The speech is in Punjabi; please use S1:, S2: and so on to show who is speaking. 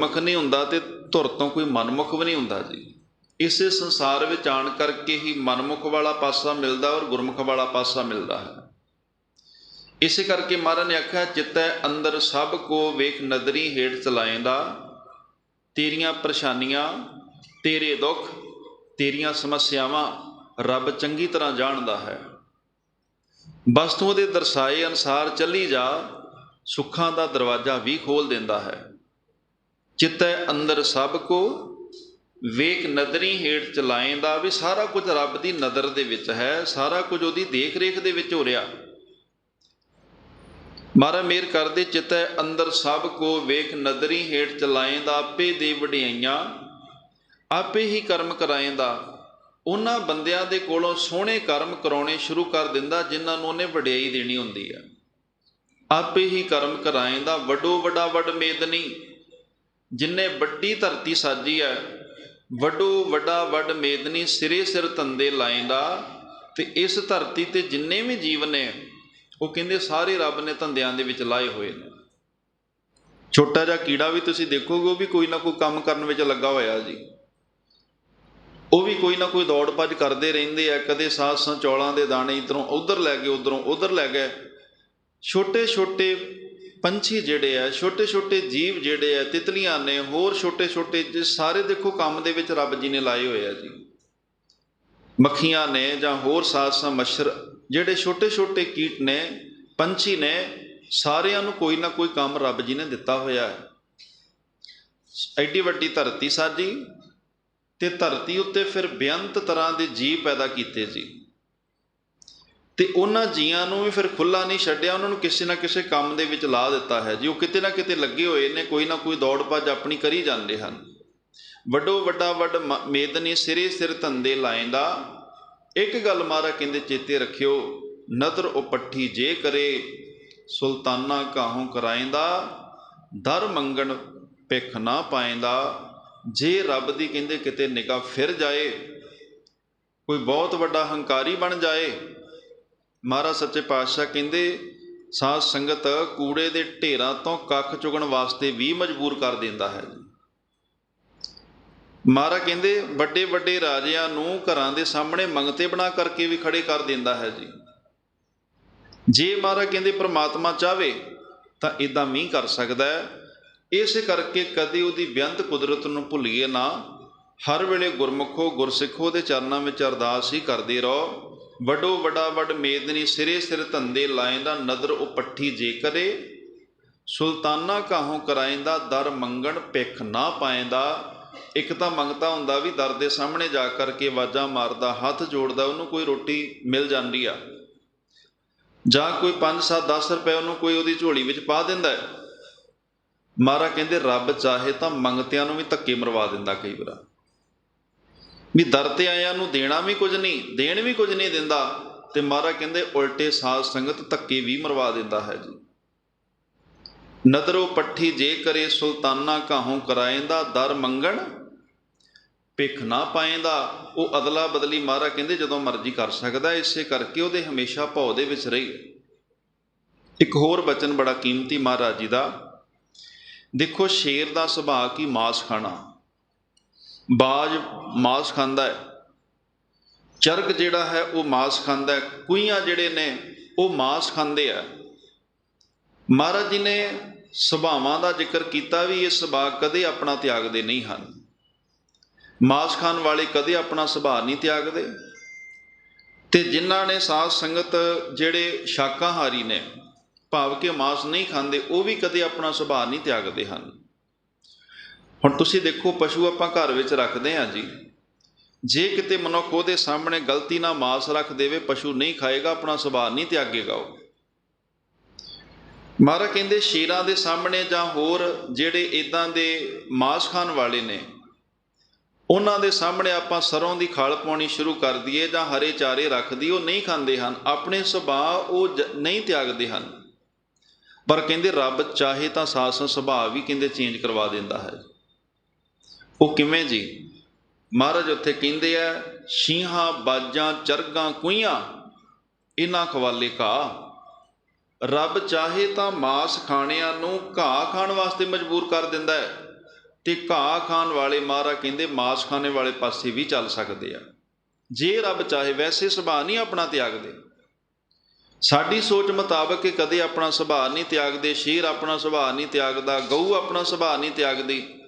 S1: ਮੁਖ ਨਹੀਂ ਹੁੰਦਾ ਤੇ ਧੁਰ ਤੋਂ ਕੋਈ ਮਨਮੁਖ ਵੀ ਨਹੀਂ ਹੁੰਦਾ ਜੀ। ਇਸੇ ਸੰਸਾਰ ਵਿੱਚ ਆਣ ਕਰਕੇ ਹੀ ਮਨਮੁਖ ਵਾਲਾ ਪਾਸਾ ਮਿਲਦਾ ਔਰ ਗੁਰਮੁਖ ਵਾਲਾ ਪਾਸਾ ਮਿਲਦਾ ਹੈ। ਇਸੇ ਕਰਕੇ ਮਹਾਰਾਜ ਨੇ ਆਖਿਆ, ਚਿੱਤੈ ਅੰਦਰ ਸਭ ਕੋ ਵੇਖ ਨਦਰੀ ਹੇਠ ਚਲਾਏਂਦਾ, ਤੇਰੀਆਂ ਪਰੇਸ਼ਾਨੀਆਂ, ਤੇਰੇ ਦੁੱਖ, ਤੇਰੀਆਂ ਸਮੱਸਿਆਵਾਂ ਰੱਬ ਚੰਗੀ ਤਰ੍ਹਾਂ ਜਾਣਦਾ ਹੈ। ਬਸ ਤੂੰ ਉਹਦੇ ਦਰਸਾਏ ਅਨਸਾਰ ਚੱਲੀ ਜਾ, ਸੁੱਖਾਂ ਦਾ ਦਰਵਾਜ਼ਾ ਵੀ ਖੋਲ ਦਿੰਦਾ ਹੈ। ਚਿੱਤੈ ਅੰਦਰ ਸਭ ਕੋ, ਵੇਖ ਨਦਰੀ ਹੇਠ ਚਲਾਏਂਦਾ ਵੀ ਸਾਰਾ ਕੁਝ ਰੱਬ ਦੀ ਨਜ਼ਰ ਦੇ ਵਿੱਚ ਹੈ, ਸਾਰਾ ਕੁਝ ਉਹਦੀ ਦੇਖ ਰੇਖ ਦੇ ਵਿੱਚ ਹੋ ਰਿਹਾ। ਮਾਰਾ ਮੇਰ ਕਰਦੇ ਚਿਤੈ ਅੰਦਰ ਸਭ ਕੋ, ਵੇਖ ਨਦਰੀ ਹੇਠ ਚਲਾਏਂਦਾ ਆਪੇ ਦੇ ਵਡਿਆਈਆਂ, ਆਪੇ ਹੀ ਕਰਮ ਕਰਾਏਂਦਾ ਉਹਨਾਂ ਬੰਦਿਆਂ ਦੇ ਕੋਲੋਂ ਸੋਹਣੇ ਕਰਮ ਕਰਾਉਣੇ ਸ਼ੁਰੂ ਕਰ ਦਿੰਦਾ, ਜਿਨ੍ਹਾਂ ਨੂੰ ਉਹਨੇ ਵਡਿਆਈ ਦੇਣੀ ਹੁੰਦੀ ਹੈ। ਆਪੇ ਹੀ ਕਰਮ ਕਰਾਏਂਦਾ ਵੱਡੋ ਵੱਡਾ ਵੱਡ ਮੇਦਨੀ ਜਿਨਨੇ ਵੱਡੀ ਧਰਤੀ ਸਾਜੀ ਹੈ ਵੱਡੋ ਵੱਡਾ ਵੱਡ ਮੇਦਨੀ ਸਿਰੇ ਸਿਰ ਤੰਦੇ ਲਾਏਂਦਾ ਤੇ ਇਸ ਧਰਤੀ ਤੇ ਜਿੰਨੇ ਵੀ ਜੀਵ ਨੇ, ਉਹ ਕਹਿੰਦੇ ਸਾਰੇ ਰੱਬ ਨੇ ਧੰਦਿਆਂ ਦੇ ਵਿੱਚ ਲਾਏ ਹੋਏ ਨੇ। ਛੋਟਾ ਜਿਹਾ ਕੀੜਾ ਵੀ ਤੁਸੀਂ ਦੇਖੋਗੇ, ਉਹ ਵੀ ਕੋਈ ਨਾ ਕੋਈ ਕੰਮ ਕਰਨ ਵਿੱਚ ਲੱਗਾ ਹੋਇਆ ਜੀ। ਉਹ ਵੀ ਕੋਈ ਨਾ ਕੋਈ ਦੌੜ ਭੱਜ ਕਰਦੇ ਰਹਿੰਦੇ ਆ, ਕਦੇ ਸਾਸਾਂ ਚੌਲਾਂ ਦੇ ਦਾਣੇ ਇਧਰੋਂ ਉਧਰ ਲੈ ਗਏ, ਉਧਰੋਂ ਉਧਰ ਲੈ ਗਏ। ਛੋਟੇ ਛੋਟੇ ਪੰਛੀ ਜਿਹੜੇ ਆ ਛੋਟੇ ਛੋਟੇ ਜੀਵ ਜਿਹੜੇ ਆ, ਤਿਤਲੀਆਂ ਨੇ, ਹੋਰ ਛੋਟੇ ਛੋਟੇ ਜੇ ਸਾਰੇ ਦੇਖੋ ਕੰਮ ਦੇ ਵਿੱਚ ਰੱਬ ਜੀ ਨੇ ਲਾਏ ਹੋਏ ਆ ਜੀ। ਮੱਖੀਆਂ ਨੇ ਜਾਂ ਹੋਰ ਸਾਸਾਂ ਮੱਛਰ, ਜਿਹੜੇ ਛੋਟੇ ਛੋਟੇ ਕੀਟ ਨੇ, ਪੰਛੀ ਨੇ, ਸਾਰਿਆਂ ਨੂੰ ਕੋਈ ਨਾ ਕੋਈ ਕੰਮ ਰੱਬ ਜੀ ਨੇ ਦਿੱਤਾ ਹੋਇਆ ਹੈ। ਐਡੀ ਵੱਡੀ ਧਰਤੀ ਸਾਜੀ ਤੇ ਧਰਤੀ ਉੱਤੇ ਫਿਰ ਬੇਅੰਤ ਤਰ੍ਹਾਂ ਦੇ ਜੀਵ ਪੈਦਾ ਕੀਤੇ ਜੀ। ਤੇ ਉਹਨਾਂ ਜੀਆਂ ਨੂੰ ਵੀ ਫਿਰ ਖੁੱਲਾ ਨਹੀਂ ਛੱਡਿਆ, ਉਹਨਾਂ ਨੂੰ ਕਿਸੇ ਨਾ ਕਿਸੇ ਕੰਮ ਦੇ ਵਿੱਚ ਲਾ ਦਿੱਤਾ ਹੈ ਜੀ। ਉਹ ਕਿਤੇ ਨਾ ਕਿਤੇ ਲੱਗੇ ਹੋਏ ਨੇ, ਕੋਈ ਨਾ ਕੋਈ ਦੌੜ ਭੱਜ ਆਪਣੀ ਕਰੀ ਜਾਂਦੇ ਹਨ। ਵੱਡੋ ਵੱਡਾ ਵੱਡ ਮ- ਮੇਦਨੀ ਸਿਰੇ ਸਿਰ ਧੰਦੇ ਲਾਏਂਦਾ ਇੱਕ ਗੱਲ ਮਾਰਾ ਕਹਿੰਦੇ, ਚੇਤੇ ਰੱਖਿਓ, ਨਦਰ ਉਪੱਠੀ ਜੇ ਕਰੇ, ਸੁਲਤਾਨਾ ਕਾਹੋਂ ਕਰਾਏਂਦਾ ਦਰ ਮੰਗਣ ਭਿੱਖ ਨਾ ਪਾਏਂਦਾ ਜੇ ਰੱਬ ਦੀ ਕਹਿੰਦੇ ਕਿਤੇ ਨਿਗਾਹ ਫਿਰ ਜਾਏ, ਕੋਈ ਬਹੁਤ ਵੱਡਾ ਹੰਕਾਰੀ ਬਣ ਜਾਏ ਮਹਾਰਾਜ ਸੱਚੇ ਪਾਤਸ਼ਾਹ ਕਹਿੰਦੇ, ਸਾਧ ਸੰਗਤ ਕੂੜੇ ਦੇ ਢੇਰਾਂ ਤੋਂ ਕੱਖ ਚੁਗਣ ਵਾਸਤੇ ਵੀ ਮਜਬੂਰ ਕਰ ਦਿੰਦਾ ਹੈ। ਮਹਾਰਾਜ ਕਹਿੰਦੇ ਵੱਡੇ ਵੱਡੇ ਰਾਜਿਆਂ ਨੂੰ ਘਰਾਂ ਦੇ ਸਾਹਮਣੇ ਮੰਗਤੇ ਬਣਾ ਕਰਕੇ ਵੀ ਖੜੇ ਕਰ ਦਿੰਦਾ ਹੈ ਜੀ। ਜੇ ਮਹਾਰਾਜ ਕਹਿੰਦੇ, ਪ੍ਰਮਾਤਮਾ ਚਾਵੇ ਤਾਂ ਇਦਾਂ ਵੀ ਕਰ ਸਕਦਾ ਹੈ। ਇਸ ਕਰਕੇ ਕਦੇ ਉਹਦੀ ਬੇਅੰਤ ਕੁਦਰਤ ਨੂੰ ਭੁੱਲੀਏ ਨਾ। ਹਰ ਵੇਲੇ ਗੁਰਮੁਖੋ, ਗੁਰਸਿੱਖੋ ਦੇ ਚਰਨਾਂ ਵਿੱਚ ਅਰਦਾਸ ਹੀ ਕਰਦੇ ਰਹੋ। ਵੱਡੋ ਵੱਡਾ ਵੱਡ ਮੇਦਨੀ ਸਿਰੇ ਸਿਰ ਧੰਦੇ ਲਾਏਂਦਾ ਨਦਰ ਪੱਠੀ ਜੇ ਕਰੇ ਸੁਲਤਾਨਾ ਕਾਹੋਂ ਕਰਾਏਂਦਾ ਦਰ ਮੰਗਣ ਭਿੱਖ ਨਾ ਪਾਏਂਦਾ ਇੱਕ ਤਾਂ ਮੰਗਤਾ ਹੁੰਦਾ ਵੀ ਦਰ ਦੇ ਸਾਹਮਣੇ ਜਾ ਕਰਕੇ ਆਵਾਜ਼ਾਂ ਮਾਰਦਾ, ਹੱਥ ਜੋੜਦਾ, ਉਹਨੂੰ ਕੋਈ ਰੋਟੀ ਮਿਲ ਜਾਂਦੀ ਆ। ਜਾਂ ਕੋਈ 5 7 10 ਰੁਪਏ ਉਹਨੂੰ ਕੋਈ ਉਹਦੀ ਝੋਲੀ ਵਿੱਚ ਪਾ ਦਿੰਦਾ ਹੈ। ਮਾਰਾ ਕਹਿੰਦੇ, ਰੱਬ ਚਾਹੇ ਤਾਂ ਮੰਗਤਿਆਂ ਨੂੰ ਵੀ ਧੱਕੇ ਮਰਵਾ ਦਿੰਦਾ ਕਈ ਵਾਰ। ਵੀ ਦਰ ਤੇ ਆਇਆਂ ਨੂੰ ਦੇਣਾ ਵੀ ਕੁਝ ਨਹੀਂ, ਦੇਣ ਵੀ ਕੁਝ ਨਹੀਂ ਦਿੰਦਾ। ਤੇ ਮਾਰਾ ਕਹਿੰਦੇ, ਉਲਟੇ ਸਾਧ ਸੰਗਤ ਧੱਕੇ ਵੀ ਮਰਵਾ ਦਿੰਦਾ ਹੈ ਜੀ। ਨਦਰੋ ਪੱਠੀ ਜੇ ਕਰੇ ਸੁਲਤਾਨਾ ਕਾਹੋਂ ਕਰਾਏਂਦਾ, ਦਰ ਮੰਗਣ ਭਿੱਖ ਨਾ ਪਾਏਂਦਾ। ਉਹ ਅਦਲਾ ਬਦਲੀ ਮਾਰਾ ਕਹਿੰਦੇ, ਜਦੋਂ ਮਰਜ਼ੀ ਕਰ ਸਕਦਾ, ਇਸੇ ਕਰਕੇ ਉਹਦੇ ਹਮੇਸ਼ਾ ਭਉ ਦੇ ਵਿੱਚ ਰਹੀ। ਇੱਕ ਹੋਰ ਬਚਨ ਬੜਾ ਕੀਮਤੀ ਮਹਾਰਾਜ ਜੀ ਦਾ, ਦੇਖੋ ਸ਼ੇਰ ਦਾ ਸੁਭਾਅ ਕੀ ਮਾਸ ਖਾਣਾ। ਬਾਜ ਮਾਸ ਖਾਂਦਾ ਹੈ। ਚਰਗ ਜਿਹੜਾ ਹੈ, ਉਹ ਮਾਸ ਖਾਂਦਾ ਹੈ। ਕੁਈਆਂ ਜਿਹੜੇ ਨੇ, ਉਹ ਮਾਸ ਖਾਂਦੇ ਆ। ਮਹਾਰਾਜ ਜੀ ਨੇ ਸੁਭਾਵਾਂ ਦਾ ਜ਼ਿਕਰ ਕੀਤਾ ਵੀ ਇਹ ਸੁਭਾਅ ਕਦੇ ਆਪਣਾ ਤਿਆਗਦੇ ਨਹੀਂ ਹਨ। ਮਾਸ ਖਾਣ ਵਾਲੇ ਕਦੇ ਆਪਣਾ ਸੁਭਾਅ ਨਹੀਂ ਤਿਆਗਦੇ। ਤੇ ਜਿਨ੍ਹਾਂ ਨੇ ਸਾਧ ਸੰਗਤ ਜਿਹੜੇ ਸ਼ਾਕਾਹਾਰੀ ਨੇ, ਭਾਵ ਕਿ ਮਾਸ ਨਹੀਂ ਖਾਂਦੇ, ਉਹ ਵੀ ਕਦੇ ਆਪਣਾ ਸੁਭਾਅ ਨਹੀਂ ਤਿਆਗਦੇ ਹਨ। ਹੁਣ ਤੁਸੀਂ ਦੇਖੋ, ਪਸ਼ੂ ਆਪਾਂ ਘਰ ਵਿੱਚ ਰੱਖਦੇ ਹਾਂ ਜੀ। ਜੇ ਕਿਤੇ ਮਨੁੱਖ ਉਹਦੇ ਸਾਹਮਣੇ ਗਲਤੀ ਨਾਲ ਮਾਸ ਰੱਖ ਦੇਵੇ, ਪਸ਼ੂ ਨਹੀਂ ਖਾਏਗਾ, ਆਪਣਾ ਸੁਭਾਅ ਨਹੀਂ ਤਿਆਗੇਗਾ ਉਹ ਮਹਾਰਾ ਕਹਿੰਦੇ, ਸ਼ੇਰਾਂ ਦੇ ਸਾਹਮਣੇ ਜਾਂ ਹੋਰ ਜਿਹੜੇ ਇਦਾਂ ਦੇ ਮਾਸ ਖਾਣ ਵਾਲੇ ਨੇ, ਉਹਨਾਂ ਦੇ ਸਾਹਮਣੇ ਆਪਾਂ ਸਰੋਂ ਦੀ ਖਾਲ ਪਾਉਣੀ ਸ਼ੁਰੂ ਕਰ ਦਈਏ ਜਾਂ ਹਰੇ ਚਾਰੇ ਰੱਖ ਦਈਏ, ਉਹ ਨਹੀਂ ਖਾਂਦੇ ਹਨ। ਆਪਣੇ ਸੁਭਾਅ ਉਹ ਜ- ਨਹੀਂ ਤਿਆਗਦੇ ਹਨ। ਪਰ ਕਹਿੰਦੇ, ਰੱਬ ਚਾਹੇ ਤਾਂ ਸਾਸ ਸੁਭਾਅ ਵੀ ਕਹਿੰਦੇ ਚੇਂਜ ਕਰਵਾ ਦਿੰਦਾ ਹੈ। ਉਹ ਕਿਵੇਂ ਜੀ? ਮਹਾਰਾਜ ਉੱਥੇ ਕਹਿੰਦੇ ਆ ਸ਼ੀਹਾਂ ਬਾਜਾਂ, ਚਰਗਾਂ ਕੁਈਆਂ ਇਹਨਾਂ ਖਵਾਲੇ ਕਾ ਰੱਬ ਚਾਹੇ ਤਾਂ ਮਾਸ ਖਾਣਿਆਂ ਨੂੰ ਘਾਹ ਖਾਣ ਵਾਸਤੇ ਮਜਬੂਰ ਕਰ ਦਿੰਦਾ ਹੈ ਤੇ ਘਾਹ ਖਾਣ ਵਾਲੇ ਮਹਾਰਾਜ ਕਹਿੰਦੇ ਮਾਸ ਖਾਣੇ ਵਾਲੇ ਪਾਸੇ ਵੀ ਚੱਲ ਸਕਦੇ ਆ। ਜੇ ਰੱਬ ਚਾਹੇ ਵੈਸੇ ਸੁਭਾਅ ਨਹੀਂ ਆਪਣਾ ਤਿਆਗਦੇ। ਸਾਡੀ ਸੋਚ ਮੁਤਾਬਕ ਕਿ ਕਦੇ ਆਪਣਾ ਸੁਭਾਅ ਨਹੀਂ ਤਿਆਗਦੇ, ਸ਼ੇਰ ਆਪਣਾ ਸੁਭਾਅ ਨਹੀਂ ਤਿਆਗਦਾ, ਗਊ ਆਪਣਾ ਸੁਭਾਅ ਨਹੀਂ ਤਿਆਗਦੀ।